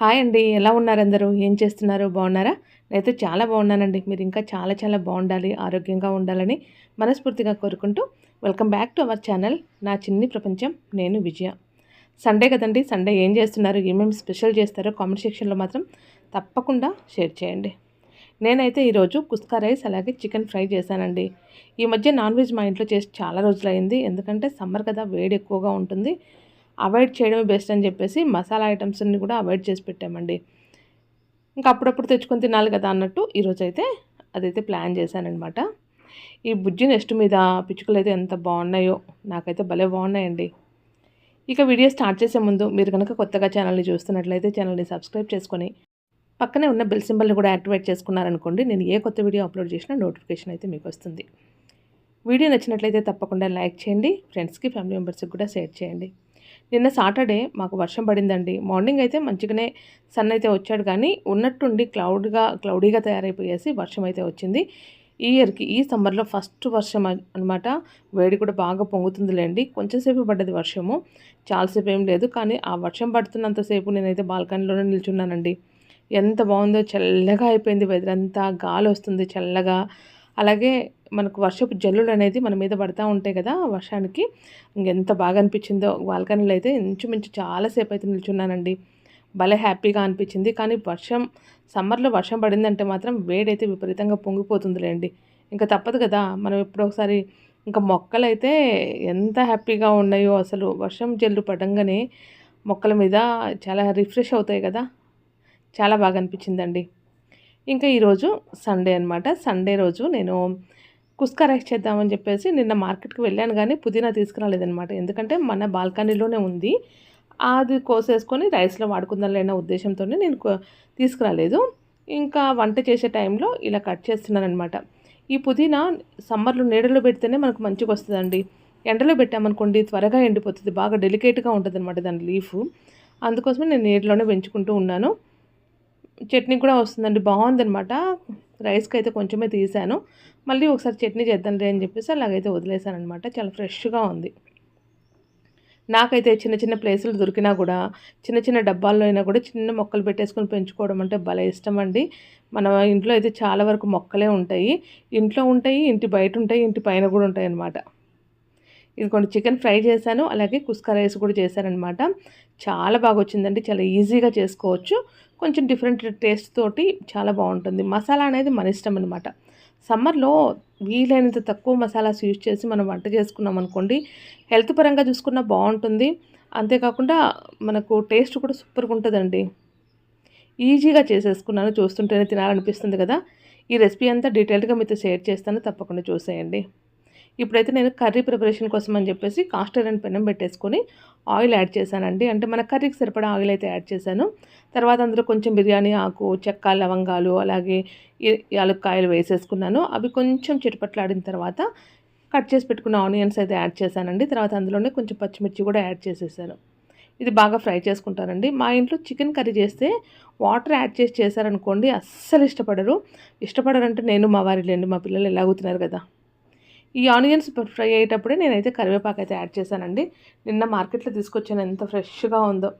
Hi అండి ఎలా ఉన్నారు అందరూ? ఏం చేస్తున్నారు? బాగున్నారా? నేనైతే చాలా బాగున్నానండి. మీరు ఇంకా చాలా చాలా బాగుండాలి ఆరోగ్యంగా ఉండాలని మనస్ఫూర్తిగా కోరుకుంటూ welcome back to our channel నా చిన్ని ప్రపంచం నేను విజయ. సండే కదండి సండే ఏం చేస్తున్నారు? ఏమేమి స్పెషల్ చేస్తారో కామెంట్ సెక్షన్లో మాత్రం తప్పకుండా షేర్ చేయండి. నేనైతే ఈరోజు కుస్కా రైస్ అలాగే చికెన్ ఫ్రై చేశానండి. ఈ మధ్య నాన్ వెజ్ మా ఇంట్లో చేసి చాలా రోజులైంది. ఎందుకంటే సమ్మర్ కదా వేడి ఎక్కువగా ఉంటుంది. అవాయిడ్ చేయడమే బెస్ట్ అని చెప్పేసి మసాలా ఐటమ్స్ని కూడా అవాయిడ్ చేసి పెట్టామండి. ఇంకా అప్పుడప్పుడు తెచ్చుకొని తినాలి కదా అన్నట్టు ఈరోజు అయితే అదైతే ప్లాన్ చేశానమాట ఈ బుజ్జి నెస్ట్ మీద పిచ్చుకలు అయితే ఎంత బాగున్నాయో నాకైతే భలే బాగున్నాయండి. ఇక వీడియో స్టార్ట్ చేసే ముందు మీరు కనుక కొత్తగా ఛానల్ని చూస్తున్నట్లయితే ఛానల్ని సబ్స్క్రైబ్ చేసుకొని పక్కనే ఉన్న బెల్ సింబల్ని కూడా యాక్టివేట్ చేసుకున్నారనుకోండి నేను ఏ కొత్త వీడియో అప్లోడ్ చేసినా నోటిఫికేషన్ అయితే మీకు వస్తుంది. వీడియో నచ్చినట్లయితే తప్పకుండా లైక్ చేయండి ఫ్రెండ్స్కి ఫ్యామిలీ మెంబర్స్కి కూడా షేర్ చేయండి. నిన్న సాటర్డే మాకు వర్షం పడిందండి. మార్నింగ్ అయితే మంచిగానే సన్ అయితే వచ్చాడు కానీ ఉన్నట్టుండి క్లౌడ్గా క్లౌడీగా తయారైపోయేసి వర్షం అయితే వచ్చింది. ఈ ఇయర్కి ఈ సమ్మర్లో ఫస్ట్ వర్షం అనమాట వేడి కూడా బాగా పొంగుతుందిలేండి. కొంచెంసేపు పడ్డది వర్షము. చాలాసేపు ఏం లేదు కానీ ఆ వర్షం పడుతున్నంతసేపు నేనైతే బాల్కనీలోనే నిల్చున్నానండి. ఎంత బాగుందో చల్లగా అయిపోయింది వెదర్ అంతా. గాలి వస్తుంది చల్లగా. అలాగే మనకు వర్షపు జల్లులు అనేది మన మీద పడతా ఉంటాయి కదా వర్షానికి. ఎంత బాగా అనిపించిందో బాల్కనీలో అయితే ఇంచుమించు చాలాసేపు అయితే నిల్చున్నానండి. భలే హ్యాపీగా అనిపించింది. కానీ వర్షం సమ్మర్లో వర్షం పడిందంటే మాత్రం వేడైతే విపరీతంగా పొంగిపోతుందిలేండి. ఇంకా తప్పదు కదా మనం ఎప్పుడో ఒకసారి ఇంకా మొక్కలైతే ఎంత హ్యాపీగా ఉన్నాయో అసలు వర్షం జల్లు పడంగానే మొక్కల మీద చాలా రిఫ్రెష్ అవుతాయి కదా. చాలా బాగా అనిపించిందండి. ఇంకా ఈరోజు సండే అనమాట సండే రోజు నేను కుస్కా రైస్ చేద్దామని చెప్పేసి నిన్న మార్కెట్కి వెళ్ళాను కానీ పుదీనా తీసుకురాలేదనమాట ఎందుకంటే మన బాల్కనీలోనే ఉంది. అది కోసేసుకొని రైస్లో వాడుకుందాం ఉద్దేశంతో నేను తీసుకురాలేదు. ఇంకా వంట చేసే టైంలో ఇలా కట్ చేస్తున్నాను అనమాట ఈ పుదీనా సమ్మర్లో నీడలో పెడితేనే మనకు మంచిగా వస్తుందండి ఎండలో పెట్టామనుకోండి త్వరగా ఎండిపోతుంది. బాగా డెలికేట్గా ఉంటుంది అనమాట దాని లీఫ్. అందుకోసమే నేను నీటిలోనే పెంచుకుంటూ ఉన్నాను. చట్నీ కూడా వస్తుందండి. బాగుందనమాట రైస్కి అయితే కొంచెమే తీసాను. మళ్ళీ ఒకసారి చట్నీ చేద్దాంలే అని చెప్పేసి అలాగైతే వదిలేసాను అనమాట చాలా ఫ్రెష్గా ఉంది. నాకైతే చిన్న చిన్న ప్లేసులు దొరికినా కూడా చిన్న చిన్న డబ్బాల్లో అయినా కూడా చిన్న మొక్కలు పెట్టేసుకొని పెంచుకోవడం అంటే భలే ఇష్టం అండి. మన ఇంట్లో అయితే చాలా వరకు మొక్కలే ఉంటాయి. ఇంట్లో ఉంటాయి ఇంటి బయట ఉంటాయి ఇంటి పైన కూడా ఉంటాయి అన్నమాట ఇదిగోండి కొన్ని చికెన్ ఫ్రై చేశాను అలాగే కుస్కా రైస్ కూడా చేశానమాట చాలా బాగా వచ్చిందండి చాలా ఈజీగా చేసుకోవచ్చు. కొంచెం డిఫరెంట్ టేస్ట్ తోటి చాలా బాగుంటుంది. మసాలా అనేది మన ఇష్టం అనమాట. సమ్మర్లో వీలైనంత తక్కువ మసాలాస్ యూజ్ చేసి మనం వంట చేసుకున్నాం అనుకోండి హెల్త్ పరంగా చూసుకున్నా బాగుంటుంది. అంతేకాకుండా మనకు టేస్ట్ కూడా సూపర్గా ఉంటుందండి. ఈజీగా చేసేసుకున్నాను చూస్తుంటేనే తినాలనిపిస్తుంది కదా. ఈ రెసిపీ అంతా డీటెయిల్గా మీతో షేర్ చేస్తాను తప్పకుండా చూసేయండి. ఇప్పుడైతే నేను కర్రీ ప్రిపరేషన్ కోసం అని చెప్పేసి కాస్టర్ అండ్ పెనం పెట్టేసుకొని ఆయిల్ యాడ్ చేశానండి. అంటే మన కర్రీకి సరిపడా ఆయిల్ అయితే యాడ్ చేశాను. తర్వాత అందులో కొంచెం బిర్యానీ ఆకు చెక్క లవంగాలు అలాగే యాలక్కాయలు వేసేసుకున్నాను. అవి కొంచెం చిటపట్లాడిన తర్వాత కట్ చేసి పెట్టుకున్న ఆనియన్స్ అయితే యాడ్ చేశానండి. తర్వాత అందులోనే కొంచెం పచ్చిమిర్చి కూడా యాడ్ చేసేసాను. ఇది బాగా ఫ్రై చేసుకుంటానండి. మా ఇంట్లో చికెన్ కర్రీ చేస్తే వాటర్ యాడ్ చేసి చేశారనుకోండి అస్సలు ఇష్టపడరు. ఇష్టపడరంటే నేను మా వారి లేండి మా పిల్లలు ఎలాగుతున్నారు కదా. ఈ ఆనియన్స్ ఫ్రై అయ్యేటప్పుడే నేనైతే కరివేపాకు అయితే యాడ్ చేశానండి. నిన్న మార్కెట్లో తీసుకొచ్చాను ఎంత ఫ్రెష్గా ఉందో.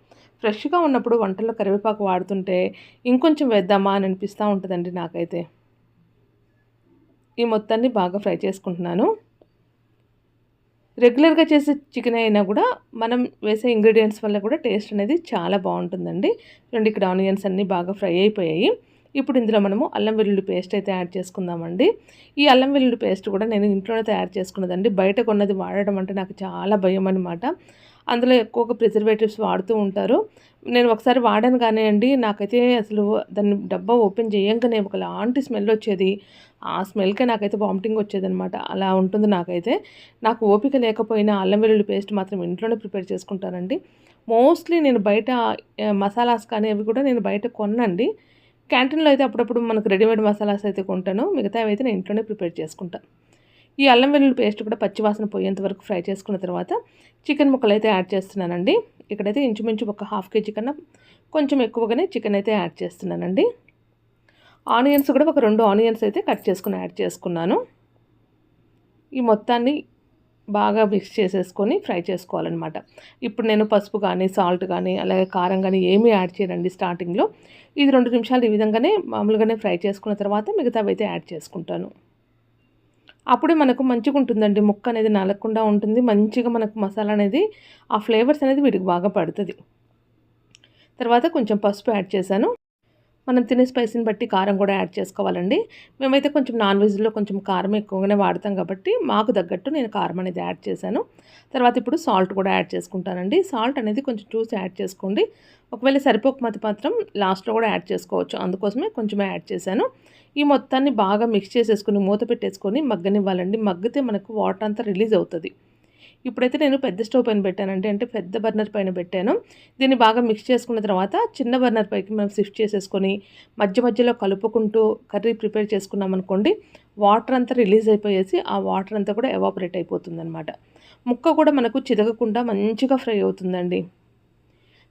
ఫ్రెష్గా ఉన్నప్పుడు వంటల్లో కరివేపాకు వాడుతుంటే ఇంకొంచెం వేద్దామా అని అనిపిస్తూ ఉంటుందండి నాకైతే. ఈ మొత్తాన్ని బాగా ఫ్రై చేసుకుంటున్నాను. రెగ్యులర్గా చేసే చికెన్ అయినా కూడా మనం వేసే ఇంగ్రీడియంట్స్ వల్ల కూడా టేస్ట్ అనేది చాలా బాగుంటుందండి. రెండు ఇక్కడ ఆనియన్స్ అన్నీ బాగా ఫ్రై అయిపోయాయి. ఇప్పుడు ఇందులో మనము అల్లం వెల్లుల్లి పేస్ట్ అయితే యాడ్ చేసుకుందామండి. ఈ అల్లం వెల్లుల్లి పేస్ట్ కూడా నేను ఇంట్లోనే తయారు చేసుకున్నదండి. బయట కొన్నది వాడడం అంటే నాకు చాలా భయం అనమాట అందులో ఎక్కువగా ప్రిజర్వేటివ్స్ వాడుతూ ఉంటారు. నేను ఒకసారి వాడాను కానీ అండి నాకైతే అసలు దాన్ని డబ్బా ఓపెన్ చేయంగానే ఒకలాంటి స్మెల్ వచ్చేది. ఆ స్మెల్కే నాకైతే వామిటింగ్ వచ్చేదనమాట అలా ఉంటుంది నాకైతే. నాకు ఓపిక లేకపోయినా అల్లం వెల్లుల్లి పేస్ట్ మాత్రం ఇంట్లోనే ప్రిపేర్ చేసుకుంటానండి. మోస్ట్లీ నేను బయట మసాలాస్ కానీ అవి కూడా నేను బయట కొన్నండి. క్యాంటీన్లో అయితే అప్పుడప్పుడు మనకు రెడీమేడ్ మసాలాస్ అయితే కొంటాను. మిగతా అయితే నేను ఇంట్లోనే ప్రిపేర్ చేసుకుంటాను ఈ అల్లం వెల్లుల్లి పేస్ట్ కూడా పచ్చివాసన పోయేంత వరకు ఫ్రై చేసుకున్న తర్వాత చికెన్ ముక్కలు అయితే యాడ్ చేస్తున్నానండి. ఇక్కడైతే ఇంచుమించు ఒక హాఫ్ కేజీ కన్నా కొంచెం ఎక్కువగానే చికెన్ అయితే యాడ్ చేస్తున్నానండి. ఆనియన్స్ కూడా ఒక రెండు ఆనియన్స్ అయితే కట్ చేసుకుని యాడ్ చేసుకున్నాను. ఈ మొత్తాన్ని బాగా మిక్స్ చేసేసుకొని ఫ్రై చేసుకోవాలన్నమాట. ఇప్పుడు నేను పసుపు కానీ సాల్ట్ కానీ అలాగే కారం కానీ ఏమీ యాడ్ చేయనండి స్టార్టింగ్లో. ఇది రెండు నిమిషాలు ఈ విధంగానే మామూలుగానే ఫ్రై చేసుకున్న తర్వాత మిగతావి అయితే యాడ్ చేసుకుంటాను. అప్పుడే మనకు మంచిగా ఉంటుందండి. ముక్క అనేది నలగకుండా ఉంటుంది. మంచిగా మనకు మసాలా అనేది ఆ ఫ్లేవర్స్ అనేది వీటికి బాగా పడుతుంది. తర్వాత కొంచెం పసుపు యాడ్ చేశాను. మనం తినే స్పైసీని బట్టి కారం కూడా యాడ్ చేసుకోవాలండి. మేమైతే కొంచెం నాన్ వెజ్లో కొంచెం కారం ఎక్కువగానే వాడతాం కాబట్టి మాకు తగ్గట్టు నేను కారం అనేది యాడ్ చేశాను. తర్వాత ఇప్పుడు సాల్ట్ కూడా యాడ్ చేసుకుంటానండి. సాల్ట్ అనేది కొంచెం చూసి యాడ్ చేసుకోండి. ఒకవేళ సరిపోకపోతే మాత్రం లాస్ట్లో కూడా యాడ్ చేసుకోవచ్చు. అందుకోసమే కొంచెమే యాడ్ చేశాను. ఈ మొత్తాన్ని బాగా మిక్స్ చేసేసుకుని మూత పెట్టేసుకొని మగ్గనివ్వాలండి. మగ్గితే మనకు వాటర్ అంతా రిలీజ్ అవుతుంది. ఇప్పుడైతే నేను పెద్ద స్టవ్ పైన పెట్టానండి అంటే పెద్ద బర్నర్ పైన పెట్టాను. దీన్ని బాగా మిక్స్ చేసుకున్న తర్వాత చిన్న బర్నర్ పైకి మనం షిఫ్ట్ చేసేసుకొని మధ్య మధ్యలో కలుపుకుంటూ కర్రీ ప్రిపేర్ చేసుకున్నాం అనుకోండి వాటర్ అంతా రిలీజ్ అయిపోయేసి ఆ వాటర్ అంతా కూడా ఎవాపరేట్ అయిపోతుందనమాట ముక్క కూడా మనకు చిదగకుండా మంచిగా ఫ్రై అవుతుందండి.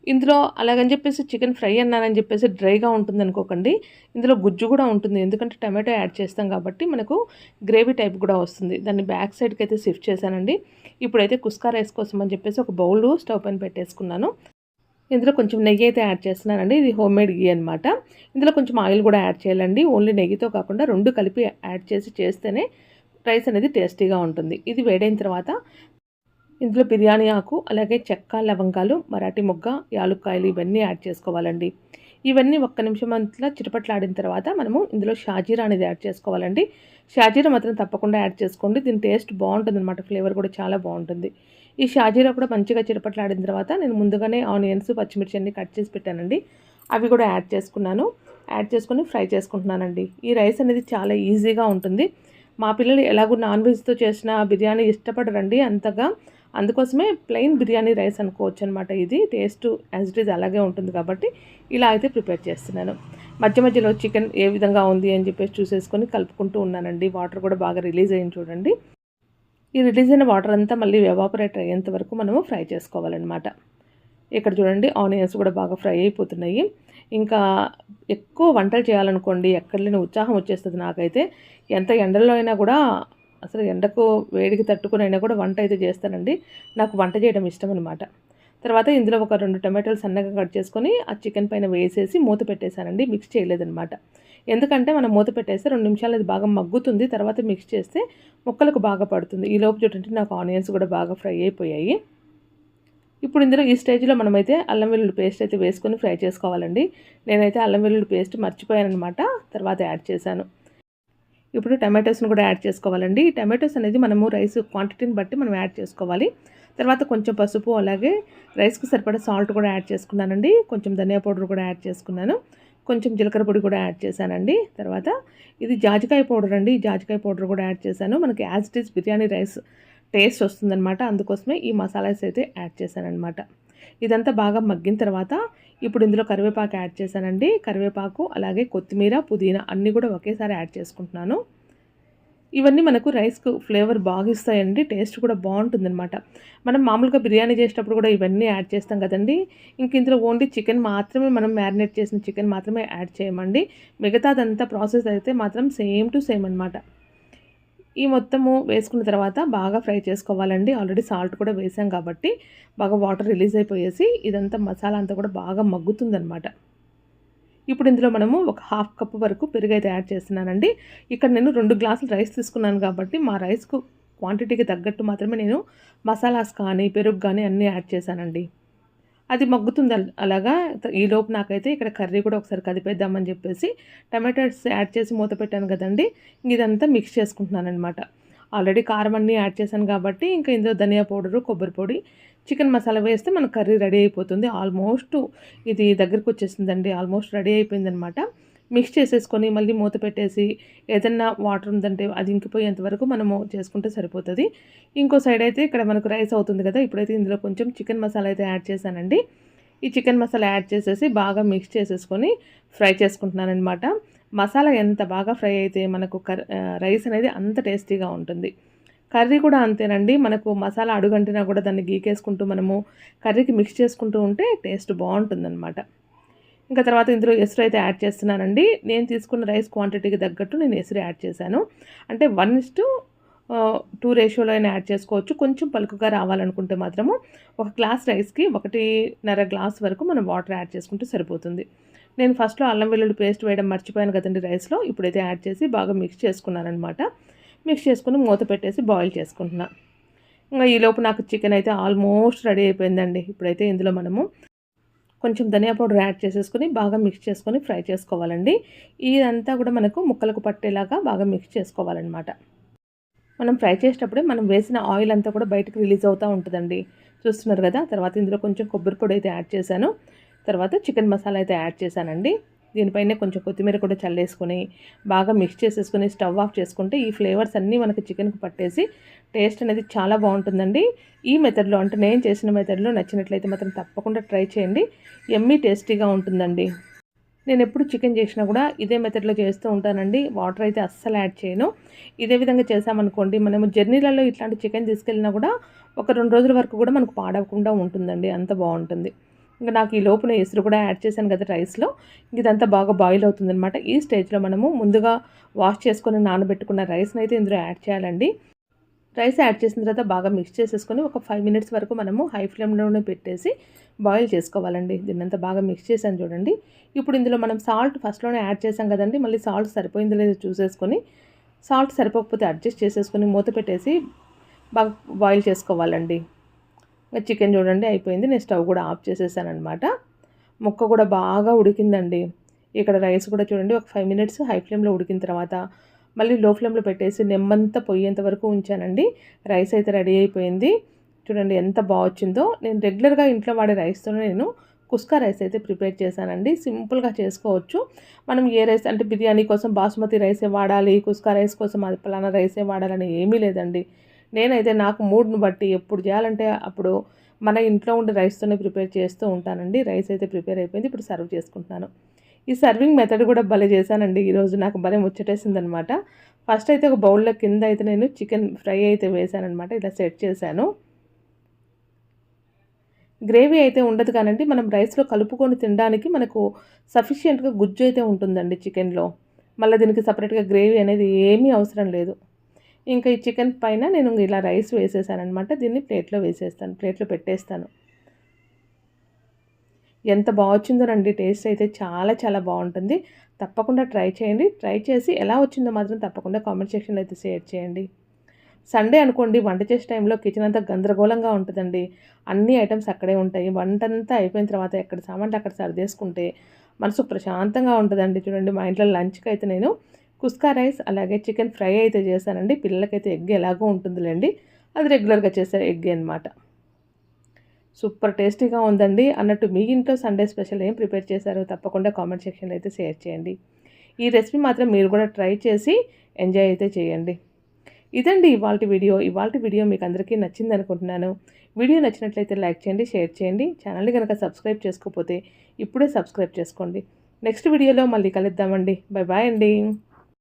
ఇందులో అలాగని చెప్పేసి చికెన్ ఫ్రై అన్నానని చెప్పేసి డ్రైగా ఉంటుంది అనుకోకండి. ఇందులో గుజ్జు కూడా ఉంటుంది. ఎందుకంటే టమాటో యాడ్ చేస్తాం కాబట్టి మనకు గ్రేవీ టైప్ కూడా వస్తుంది. దాన్ని బ్యాక్ సైడ్కి అయితే షిఫ్ట్ చేశానండి. ఇప్పుడైతే కుస్కా రైస్ కోసం అని చెప్పేసి ఒక బౌల్ స్టవ్ పైన పెట్టేసుకున్నాను. ఇందులో కొంచెం నెయ్యి అయితే యాడ్ చేస్తున్నానండి. ఇది హోమ్ మేడ్ గీ అనమాట ఇందులో కొంచెం ఆయిల్ కూడా యాడ్ చేయాలండి. ఓన్లీ నెయ్యితో కాకుండా రెండు కలిపి యాడ్ చేసి చేస్తేనే రైస్ అనేది టేస్టీగా ఉంటుంది. ఇది వేడైన తర్వాత ఇందులో బిర్యానీ ఆకు అలాగే చెక్క లవంగాలు మరాఠీ మొగ్గ యాలుక్కాయలు ఇవన్నీ యాడ్ చేసుకోవాలండి. ఇవన్నీ ఒక్క నిమిషం అంతలా చిటపట్లాడిన తర్వాత మనము ఇందులో షాజీరా అనేది యాడ్ చేసుకోవాలండి. షాజీరా మాత్రం తప్పకుండా యాడ్ చేసుకోండి. దీని టేస్ట్ బాగుంటుంది అనమాట ఫ్లేవర్ కూడా చాలా బాగుంటుంది. ఈ షాజీరా కూడా మంచిగా చిటపట్లాడిన తర్వాత నేను ముందుగానే ఆనియన్స్ పచ్చిమిర్చి అన్ని కట్ చేసి పెట్టానండి. అవి కూడా యాడ్ చేసుకున్నాను. యాడ్ చేసుకొని ఫ్రై చేసుకుంటున్నానండి. ఈ రైస్ అనేది చాలా ఈజీగా ఉంటుంది. మా పిల్లలు ఎలాగో నాన్ వెజ్తో చేసిన బిర్యానీ ఇష్టపడరండి అంతగా. అందుకోసమే ప్లెయిన్ బిర్యానీ రైస్ అనుకోవచ్చు అనమాట ఇది. టేస్ట్ యాజ్ ఇట్ ఈజ్ అలాగే ఉంటుంది కాబట్టి ఇలా అయితే ప్రిపేర్ చేస్తున్నాను. మధ్య మధ్యలో చికెన్ ఏ విధంగా ఉంది అని చెప్పేసి చూసేసుకొని కలుపుకుంటూ ఉన్నానండి. వాటర్ కూడా బాగా రిలీజ్ అయ్యింది చూడండి. ఈ రిలీజ్ అయిన వాటర్ అంతా మళ్ళీ ఎవాపరేట్ అయ్యేంత వరకు మనము ఫ్రై చేసుకోవాలన్నమాట. ఇక్కడ చూడండి ఆనియన్స్ కూడా బాగా ఫ్రై అయిపోతున్నాయి. ఇంకా ఎక్కువ వంటలు చేయాలనుకోండి ఎక్కడ లేని ఉత్సాహం వచ్చేస్తుంది నాకైతే. ఎంత ఎండల్లో అయినా కూడా అసలు ఎండకు వేడికి తట్టుకుని అయినా కూడా వంట అయితే చేస్తానండి. నాకు వంట చేయడం ఇష్టం అనమాట తర్వాత ఇందులో ఒక రెండు టమాటోలు సన్నగా కట్ చేసుకొని ఆ చికెన్ పైన వేసేసి మూత పెట్టేశానండి. మిక్స్ చేయలేదనమాట ఎందుకంటే మనం మూత పెట్టేస్తే రెండు నిమిషాలు అది బాగా మగ్గుతుంది. తర్వాత మిక్స్ చేస్తే ముక్కలకు బాగా పడుతుంది. ఈ లోపు చూడండి నాకు ఆనియన్స్ కూడా బాగా ఫ్రై అయిపోయాయి. ఇప్పుడు ఇందులో ఈ స్టేజ్లో మనమైతే అల్లం వెల్లుల్లి పేస్ట్ అయితే వేసుకొని ఫ్రై చేసుకోవాలండి. నేనైతే అల్లం వెల్లుల్లి పేస్ట్ మర్చిపోయానమాట తర్వాత యాడ్ చేశాను. ఇప్పుడు టమాటోస్ని కూడా యాడ్ చేసుకోవాలండి. ఈ టమాటోస్ అనేది మనము రైస్ క్వాంటిటీని బట్టి మనం యాడ్ చేసుకోవాలి. తర్వాత కొంచెం పసుపు అలాగే రైస్కి సరిపడా సాల్ట్ కూడా యాడ్ చేసుకున్నానండి. కొంచెం ధనియా పౌడర్ కూడా యాడ్ చేసుకున్నాను. కొంచెం జీలకర్ర పొడి కూడా యాడ్ చేశానండి. తర్వాత ఇది జాజికాయ పౌడర్ అండి. జాజికాయ పౌడర్ కూడా యాడ్ చేశాను. మనకి as it is biryani rice taste వస్తుందన్నమాట. అందుకోసమే ఈ మసాలాస్ అయితే యాడ్ చేశానమాట ఇదంతా బాగా మగ్గిన తర్వాత ఇప్పుడు ఇందులో కరివేపాకు యాడ్ చేశానండి. కరివేపాకు అలాగే కొత్తిమీర పుదీనా అన్నీ కూడా ఒకేసారి యాడ్ చేసుకుంటున్నాను. ఇవన్నీ మనకు రైస్కు ఫ్లేవర్ బాగా ఇస్తాయండి. టేస్ట్ కూడా బాగుంటుందన్నమాట. మనం మామూలుగా బిర్యానీ చేసేటప్పుడు కూడా ఇవన్నీ యాడ్ చేస్తాం కదండి. ఇంక ఇందులో ఓన్లీ చికెన్ మాత్రమే మనం మ్యారినేట్ చేసిన చికెన్ మాత్రమే యాడ్ చేయమండి. మిగతాదంతా ప్రాసెస్ అయితే మాత్రం సేమ్ టు సేమ్ అనమాట ఈ మొత్తము వేసుకున్న తర్వాత బాగా ఫ్రై చేసుకోవాలండి. ఆల్రెడీ సాల్ట్ కూడా వేసాం కాబట్టి బాగా వాటర్ రిలీజ్ అయిపోయేసి ఇదంతా మసాలా అంతా కూడా బాగా మగ్గుతుందనమాట ఇప్పుడు ఇందులో మనము ఒక హాఫ్ కప్ వరకు పెరుగు అయితే యాడ్ చేస్తున్నానండి. ఇక్కడ నేను రెండు గ్లాసులు రైస్ తీసుకున్నాను కాబట్టి మా రైస్కు క్వాంటిటీకి తగ్గట్టు మాత్రమే నేను మసాలాస్ కానీ పెరుగు కానీ అన్నీ యాడ్ చేశానండి. అది మగ్గుతుంది అలాగా. ఈలోపు నాకైతే ఇక్కడ కర్రీ కూడా ఒకసారి కదిపేద్దామని చెప్పేసి టమాటోస్ యాడ్ చేసి మూత పెట్టాను కదండి. ఇదంతా మిక్స్ చేసుకుంటున్నాను అనమాట ఆల్రెడీ కారం అన్నీ యాడ్ చేశాను కాబట్టి ఇంకా ఇందులో ధనియా పౌడరు కొబ్బరి పొడి చికెన్ మసాలా వేస్తే మన కర్రీ రెడీ అయిపోతుంది. ఆల్మోస్ట్ ఇది దగ్గరకు వచ్చేసిందండి. ఆల్మోస్ట్ రెడీ అయిపోయిందనమాట మిక్స్ చేసేసుకొని మళ్ళీ మూత పెట్టేసి ఏదన్నా వాటర్ ఉందంటే అది ఇంకిపోయేంత వరకు మనము చేసుకుంటే సరిపోతుంది. ఇంకో సైడ్ అయితే ఇక్కడ మనకు రైస్ అవుతుంది కదా ఇప్పుడైతే ఇందులో కొంచెం చికెన్ మసాలా అయితే యాడ్ చేశానండి. ఈ చికెన్ మసాలా యాడ్ చేసేసి బాగా మిక్స్ చేసేసుకొని ఫ్రై చేసుకుంటున్నాను అనమాట మసాలా ఎంత బాగా ఫ్రై అయితే మనకు రైస్ అనేది అంత టేస్టీగా ఉంటుంది. కర్రీ కూడా అంతేనండి మనకు మసాలా అడుగంటినా కూడా దాన్ని గీకేసుకుంటూ మనము కర్రీకి మిక్స్ చేసుకుంటూ ఉంటే టేస్ట్ బాగుంటుందన్నమాట. ఇంకా తర్వాత ఇందులో ఎసురు అయితే యాడ్ చేస్తున్నానండి. నేను తీసుకున్న రైస్ క్వాంటిటీకి తగ్గట్టు నేను ఎసురు యాడ్ చేశాను. అంటే వన్ ఇస్టు టూ రేషియోలో అయినా యాడ్ చేసుకోవచ్చు. కొంచెం పలుకుగా రావాలనుకుంటే మాత్రము ఒక గ్లాస్ రైస్కి ఒకటిన్నర గ్లాస్ వరకు మనం వాటర్ యాడ్ చేసుకుంటే సరిపోతుంది. నేను ఫస్ట్లో అల్లం వెల్లుల్లి పేస్ట్ వేయడం మర్చిపోయాను కదండి రైస్లో. ఇప్పుడైతే యాడ్ చేసి బాగా మిక్స్ చేసుకున్నాను అనమాట మిక్స్ చేసుకుని మూత పెట్టేసి బాయిల్ చేసుకుంటున్నా. ఇంకా ఈలోపు నాకు చికెన్ అయితే ఆల్మోస్ట్ రెడీ అయిపోయిందండి. ఇప్పుడైతే ఇందులో మనము కొంచెం ధనియా పౌడర్ యాడ్ చేసేసుకొని బాగా మిక్స్ చేసుకొని ఫ్రై చేసుకోవాలండి. ఇదంతా కూడా మనకు ముక్కలకు పట్టేలాగా బాగా మిక్స్ చేసుకోవాలన్నమాట. మనం ఫ్రై చేసేటప్పుడే మనం వేసిన ఆయిల్ అంతా కూడా బయటకు రిలీజ్ అవుతూ ఉంటుందండి. చూస్తున్నారు కదా తర్వాత ఇందులో కొంచెం కొబ్బరి పొడి అయితే యాడ్ చేశాను. తర్వాత చికెన్ మసాలా అయితే యాడ్ చేశానండి. దీనిపైనే కొంచెం కొత్తిమీర కూడా చల్లేసుకొని బాగా మిక్స్ చేసేసుకొని స్టవ్ ఆఫ్ చేసుకుంటే ఈ ఫ్లేవర్స్ అన్నీ మనకి చికెన్కి పట్టేసి టేస్ట్ అనేది చాలా బాగుంటుందండి. ఈ మెథడ్లో అంటే నేను చేసిన మెథడ్లో నచ్చినట్లయితే మాత్రం తప్పకుండా ట్రై చేయండి. ఎమ్మీ టేస్టీగా ఉంటుందండి. నేను ఎప్పుడు చికెన్ చేసినా కూడా ఇదే మెథడ్లో చేస్తూ ఉంటానండి. వాటర్ అయితే అస్సలు యాడ్ చేయను. ఇదే విధంగా చేసామనుకోండి మనము జర్నీలలో ఇట్లాంటి చికెన్ తీసుకెళ్ళినా కూడా ఒక రెండు రోజుల వరకు కూడా మనకు పాడవకుండా ఉంటుందండి. అంత బాగుంటుంది. ఇంకా నాకు ఈ లోపున ఎసురు కూడా యాడ్ చేశాను కదా రైస్లో. ఇదంతా బాగా బాయిల్ అవుతుందన్నమాట. ఈ స్టేజ్లో మనము ముందుగా వాష్ చేసుకొని నానబెట్టుకున్న రైస్ని అయితే ఇందులో యాడ్ చేయాలండి. రైస్ యాడ్ చేసిన తర్వాత బాగా మిక్స్ చేసేసుకొని ఒక ఫైవ్ మినిట్స్ వరకు మనము హై ఫ్లేమ్లోనే పెట్టేసి బాయిల్ చేసుకోవాలండి. దీన్నంతా బాగా మిక్స్ చేసాను చూడండి. ఇప్పుడు ఇందులో మనం సాల్ట్ ఫస్ట్లోనే యాడ్ చేసాం కదండి. మళ్ళీ సాల్ట్ సరిపోయిందో లేదో చూసేసుకొని సాల్ట్ సరిపోకపోతే అడ్జస్ట్ చేసేసుకొని మూత పెట్టేసి బాగా బాయిల్ చేసుకోవాలండి. చికెన్ చూడండి అయిపోయింది. నేను స్టవ్ కూడా ఆఫ్ చేసేసాను అనమాట ముక్క కూడా బాగా ఉడికిందండి. ఇక్కడ రైస్ కూడా చూడండి ఒక ఫైవ్ మినిట్స్ హై ఫ్లేమ్లో ఉడికిన తర్వాత మళ్ళీ లో ఫ్లేమ్లో పెట్టేసి నెమ్మంతా పొయ్యేంత వరకు ఉంచానండి. రైస్ అయితే రెడీ అయిపోయింది. చూడండి ఎంత బాగొచ్చిందో నేను రెగ్యులర్గా ఇంట్లో వాడే రైస్తోనే నేను కుస్కా రైస్ అయితే ప్రిపేర్ చేశానండి. సింపుల్గా చేసుకోవచ్చు. మనం ఏ రైస్ అంటే బిర్యానీ కోసం బాస్మతి రైసే వాడాలి కుస్కా రైస్ కోసం అది పలానా రైసే వాడాలని ఏమీ లేదండి. నేనైతే నాకు మూడ్ను బట్టి ఎప్పుడు చేయాలంటే అప్పుడు మన ఇంట్లో ఉండే రైస్తోనే ప్రిపేర్ చేస్తూ ఉంటానండి. రైస్ అయితే ప్రిపేర్ అయిపోయింది. ఇప్పుడు సర్వ్ చేసుకుంటున్నాను. ఈ సర్వింగ్ మెథడ్ కూడా భలే చేశానండి. ఈరోజు నాకు భలే ముచ్చటేసిందనమాట. ఫస్ట్ అయితే ఒక బౌల్లో కింద అయితే నేను చికెన్ ఫ్రై అయితే వేసానమాట ఇలా సెట్ చేశాను. గ్రేవీ అయితే ఉండదు కానండి మనం రైస్లో కలుపుకొని తినడానికి మనకు సఫిషియెంట్గా గుజ్జు అయితే ఉంటుందండి చికెన్లో. మళ్ళీ దీనికి సపరేట్గా గ్రేవీ అనేది ఏమీ అవసరం లేదు. ఇంకా ఈ చికెన్ పైన నేను ఇలా రైస్ వేసేసాను అనమాట దీన్ని ప్లేట్లో వేసేస్తాను ప్లేట్లో పెట్టేస్తాను. ఎంత బాగొచ్చిందో అండి టేస్ట్ అయితే చాలా చాలా బాగుంటుంది. తప్పకుండా ట్రై చేయండి. ట్రై చేసి ఎలా వచ్చిందో మాత్రం తప్పకుండా కామెంట్ సెక్షన్లో అయితే షేర్ చేయండి. సండే అనుకోండి వంట చేసే టైంలో కిచెన్ అంతా గందరగోళంగా ఉంటుందండి. అన్ని ఐటమ్స్ అక్కడే ఉంటాయి. వంట అంతా అయిపోయిన తర్వాత ఎక్కడ సామాన్లు అక్కడ సర్దేసుకుంటే మనసు ప్రశాంతంగా ఉంటుందండి. చూడండి మా ఇంట్లో లంచ్కి అయితే నేను కుస్కా రైస్ అలాగే చికెన్ ఫ్రై అయితే చేశానండి. పిల్లలకైతే ఎగ్ ఎలాగో ఉంటుందిలేండి. అది రెగ్యులర్గా చేసే ఎగ్ అనమాట సూపర్ టేస్టీగా ఉందండి. అన్నట్టు మీ ఇంట్లో సండే స్పెషల్ ఏం ప్రిపేర్ చేశారో తప్పకుండా కామెంట్ సెక్షన్లో అయితే షేర్ చేయండి. ఈ రెసిపీ మాత్రం మీరు కూడా ట్రై చేసి ఎంజాయ్ అయితే చేయండి. ఇదండి ఇవాళ వీడియో. ఇవాళ వీడియో మీకు అందరికీ నచ్చింది అనుకుంటున్నాను. వీడియో నచ్చినట్లయితే లైక్ చేయండి షేర్ చేయండి. ఛానల్ని కనుక సబ్స్క్రైబ్ చేసుకోకపోతే ఇప్పుడే సబ్స్క్రైబ్ చేసుకోండి. నెక్స్ట్ వీడియోలో మళ్ళీ కలుద్దామండి. బాయ్ బాయ్ అండి.